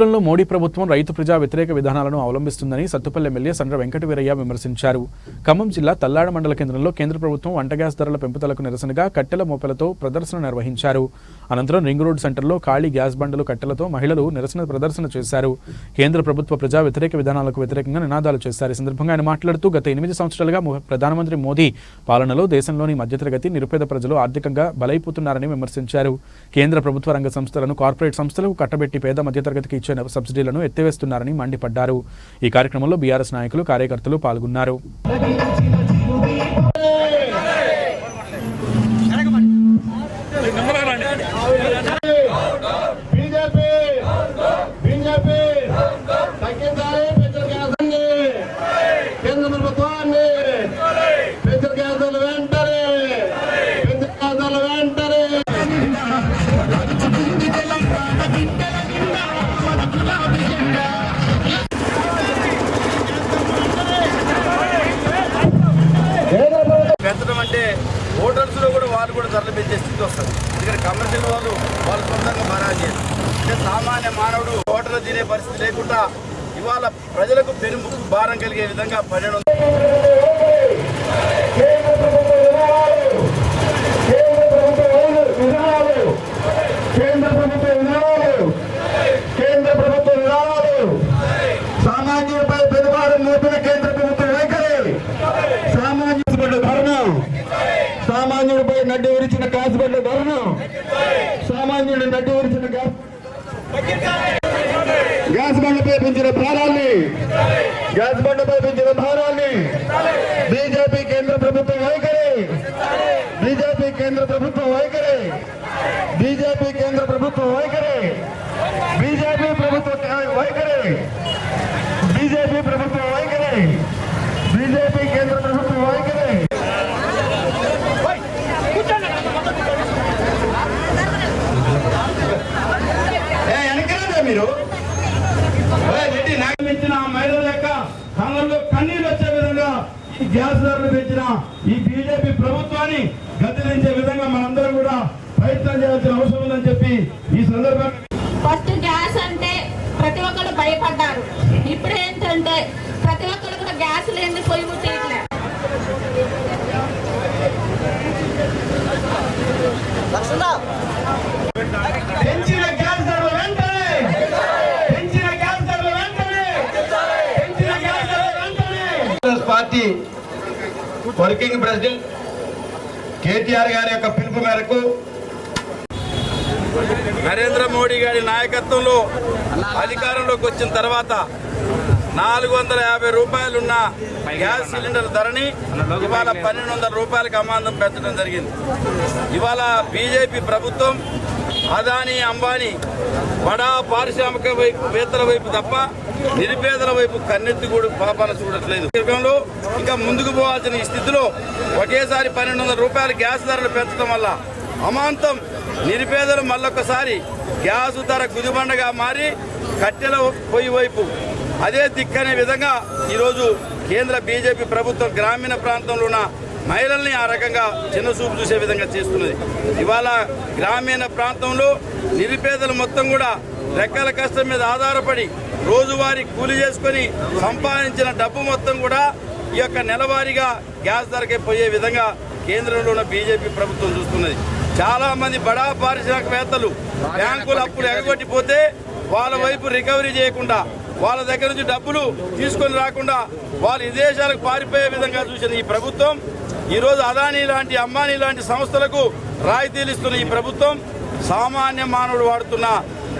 రాష్ట్రంలో మోడీ ప్రభుత్వం రైతు ప్రజా వ్యతిరేక విధానాలను అవలంబిస్తుందని సత్తుపల్లి ఎమ్మెల్యే సండ్ర వెంకటవీరయ్య విమర్శించారు. ఖమ్మం జిల్లా తల్లాడ మండల కేంద్రంలో కేంద్ర ప్రభుత్వం వంట గ్యాస్ ధరల పెంపుదలకు నిరసనగా కట్టెల మోపెలతో ప్రదర్శన నిర్వహించారు. అనంతరం రింగ్ రోడ్ సెంటర్లో ఖాళీ గ్యాస్ బండలు కట్టెలతో మహిళలు నిరసన ప్రదర్శన చేశారు. కేంద్ర ప్రభుత్వ ప్రజా వ్యతిరేక విధానాలకు వ్యతిరేకంగా నినాదాలు చేశారు. ఈ సందర్భంగా ఆయన మాట్లాడుతూ గత ఎనిమిది సంవత్సరాలుగా ప్రధానమంత్రి మోదీ పాలనలో దేశంలోని మధ్యతరగతి నిరుపేద ప్రజలు ఆర్థికంగా బలైపోతున్నారని విమర్శించారు. కేంద్ర ప్రభుత్వ రంగ సంస్థలను కార్పొరేట్ సంస్థలకు కట్టబెట్టి పేద మధ్యతరగతికి ఇచ్చే సబ్సిడీలను ఎత్తివేస్తున్నారని మండిపడ్డారు. ఈ కార్యక్రమంలో బీఆర్ఎస్ నాయకులు కార్యకర్తలు పాల్గొన్నారు. బీజేపీ బీజేపీ తగ్గిందా? హోటల్స్లో కూడా వాళ్ళు కూడా ధరలు పెంచే స్థితి వస్తుంది. ఎందుకంటే కమర్షియల్ వాళ్ళు వాళ్ళు సొంతంగా మనా చేయాలి. అంటే సామాన్య మానవుడు హోటల్ తినే పరిస్థితి లేకుండా ఇవాళ ప్రజలకు పెనుముకు భారం కలిగే విధంగా పర్యటన నడ్డి విరిచిన బండ్ల ధరను సామాన్యుడు నడ్డి గ్యాస్ బండపై పెంచిన భారాన్ని. గ్యాస్ బండపై పెంచిన భారాన్ని. బీజేపీ కేంద్ర ప్రభుత్వం వైఖరి. బీజేపీ కేంద్ర ప్రభుత్వం వైఖరి. బీజేపీ కేంద్ర ప్రభుత్వం వైఖరి. బీజేపీ ప్రభుత్వ వైఖరి బీజేపీ ప్రభుత్వ వైఖరి బీజేపీ కేంద్ర ప్రభుత్వ వైఖరి మీరు ఇచ్చిన మహిళల యొక్క కళ్ళల్లో కన్నీళ్ళు వచ్చే విధంగా ఈ గ్యాస్ ధరలు పెంచిన ఈ బీజేపీ ప్రభుత్వాన్ని గద్దెదించే విధంగా మనందరం కూడా ప్రయత్నం చేయాల్సిన అవసరం ఉందని చెప్పి ఈ సందర్భంగా ఫస్ట్ గ్యాస్ అంటే ప్రతి ఒక్కరు భయపడ్డారు. ఇప్పుడు ఏంటంటే ప్రతి ఒక్కరు కూడా గ్యాస్ లేని పొయ్యి ముట్టేయట్లే పెంచిన గ్యాస్ ధరలు వెంటనే పెంచిన గ్యాస్ ధరలు వెంటనే పెంచిన గ్యాస్ ధరలు వెంటనే Congress party working president KTR గారి యొక్క పిలుపు మేరకు నరేంద్ర మోడీ గారి నాయకత్వంలో అధికారంలోకి వచ్చిన తర్వాత నాలుగు వందల యాభై రూపాయలున్న గ్యాస్ సిలిండర్ ధరని ఇవాళ పన్నెండు వందల రూపాయలకు అమాంతం పెంచడం జరిగింది. ఇవాళ బీజేపీ ప్రభుత్వం అదానీ అంబానీ బడా పారిశ్రామిక వైపు వేతల వైపు తప్ప నిరుపేదల వైపు కన్నెత్తి కూడా పాపాన చూడట్లేదు. యుగంలో ఇంకా ముందుకు పోవాల్సిన ఈ స్థితిలో ఒకేసారి పన్నెండు వందల రూపాయల గ్యాస్ ధరలు పెంచడం వల్ల అమాంతం నిరుపేదలు మళ్ళొకసారి గ్యాస్ ధర గుదిబండగా మారి కట్టెల పొయ్యి వైపు. అదే దిక్కనే విధంగా ఈరోజు కేంద్ర బీజేపీ ప్రభుత్వం గ్రామీణ ప్రాంతంలో ఉన్న మహిళల్ని ఆ రకంగా చిన్నచూపు చూసే విధంగా చేస్తున్నది. ఇవాళ గ్రామీణ ప్రాంతంలో నిరుపేదలు మొత్తం కూడా రెక్కల కష్టం మీద ఆధారపడి రోజువారీ కూలి చేసుకొని సంపాదించిన డబ్బు మొత్తం కూడా ఈ యొక్క నెలవారీగా గ్యాస్ ధరకే పోయే విధంగా కేంద్రంలో ఉన్న బీజేపీ ప్రభుత్వం చూస్తున్నది. చాలా మంది బడా పారిశ్రామికవేత్తలు బ్యాంకులు అప్పులు ఎగగొట్టిపోతే వాళ్ళ వైపు రికవరీ చేయకుండా వాళ్ళ దగ్గర నుంచి డబ్బులు తీసుకొని రాకుండా వాళ్ళు విదేశాలకు పారిపోయే విధంగా చూసిన ఈ ప్రభుత్వం. ఈరోజు అదానీ లాంటి అంబానీ లాంటి సంస్థలకు రాయితీలు ఇస్తున్న ఈ ప్రభుత్వం సామాన్య మానవుడు వాడుతున్న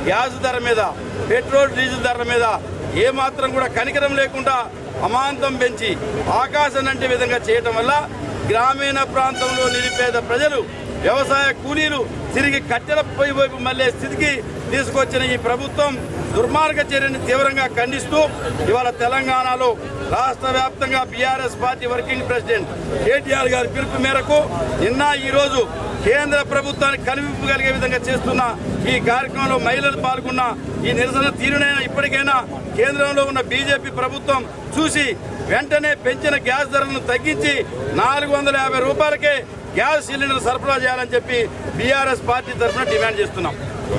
గ్యాస్ ధర మీద పెట్రోల్ డీజిల్ ధరల మీద ఏమాత్రం కూడా కనికరం లేకుండా అమాంతం పెంచి ఆకాశం అంటే విధంగా చేయటం వల్ల గ్రామీణ ప్రాంతంలో నిరుపేద ప్రజలు వ్యవసాయ కూలీలు తిరిగి కట్టెల పొయ్యి వైపు మళ్ళీ స్థితికి తీసుకొచ్చిన ఈ ప్రభుత్వం దుర్మార్గ చర్యని తీవ్రంగా ఖండిస్తూ ఇవాళ తెలంగాణలో రాష్ట్ర వ్యాప్తంగా BRS party working president KTR గారి పిలుపు మేరకు నిన్న ఈ రోజు కేంద్ర ప్రభుత్వానికి కనిపింపగలిగే విధంగా చేస్తున్న ఈ కార్యక్రమంలో మహిళలు పాల్గొన్న ఈ నిరసన తీరునైనా ఇప్పటికైనా కేంద్రంలో ఉన్న బీజేపీ ప్రభుత్వం చూసి వెంటనే పెంచిన గ్యాస్ ధరలను తగ్గించి నాలుగు వందల యాభై రూపాయలకే గ్యాస్ సిలిండర్ సరఫరా చేయాలని చెప్పి బీఆర్ఎస్ పార్టీ తరఫున డిమాండ్ చేస్తున్నాం.